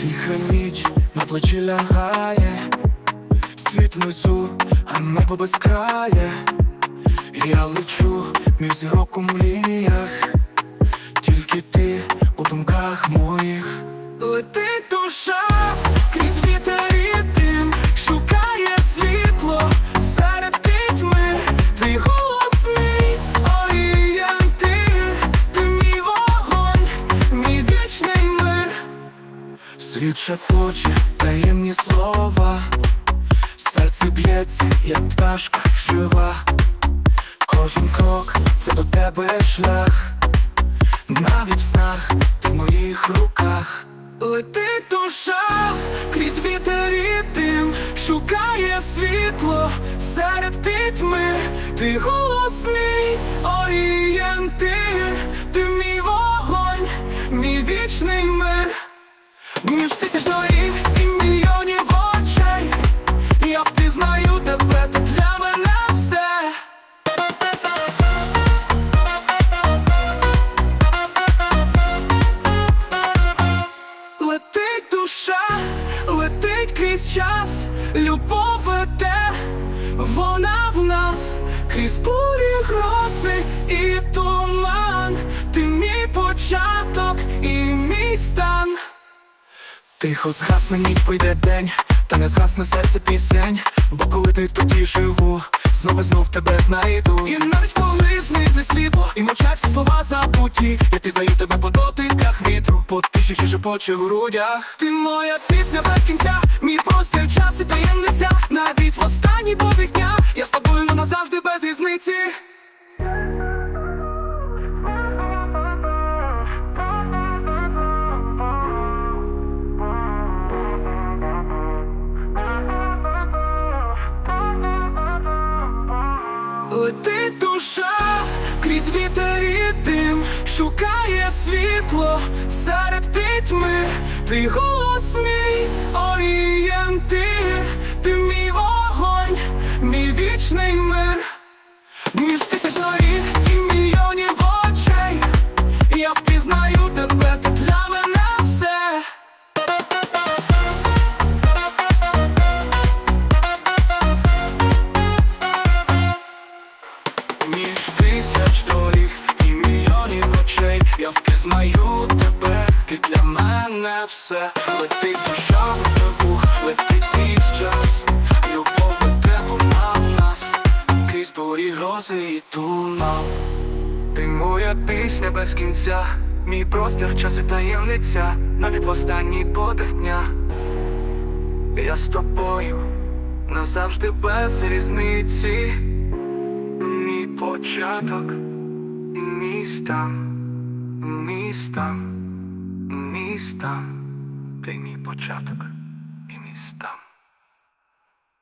Тиха ніч на плечі лягає, світ внизу, а небо безкрає. Я лечу між зірок у мріях, тільки ти у думках моїх. Світ шепоче таємні слова, серце б'ється, як пташка жива. Кожен крок це до тебе шлях, навіть в снах ти в моїх руках. Летить душа крізь вітер і дим, шукає світло серед пітьми, твій голос мій орієнтир, ти мій вогонь, мій вічний і мільйонів очей. Я впізнаю тебе, для мене все. Летить душа, летить крізь час, любов веде, вона в нас, крізь бурі грози Тихо згасне ніч, прийде день, та не згасне серце пісень, бо коли ти тоді живу, знову знов тебе знайду. І навіть коли зникне світло, і мовчать всі слова забуті, я пізнаю тебе по дотиках вітру, по тиші що шепоче в грудях. Ти моя пісня без кінця, мій простір, час і таємниця. Навіть в останній подих дня душа крізь вітер і дим, шукає світло серед пітьми, твій голос мій орієнтир, ти мій вогонь, мій вічний мир, між Я впізнаю тебе, ти для мене все. Летить душа в вух, летить крізь час. Любов веде вона в нас. Крізь бурі грози і туман Ти моя пісня без кінця. Мій простір, час і таємниця. Навіть в останній подих дня. Я з тобою назавжди без різниці. Мій початок і мій стан, мій стан, ти мій початок.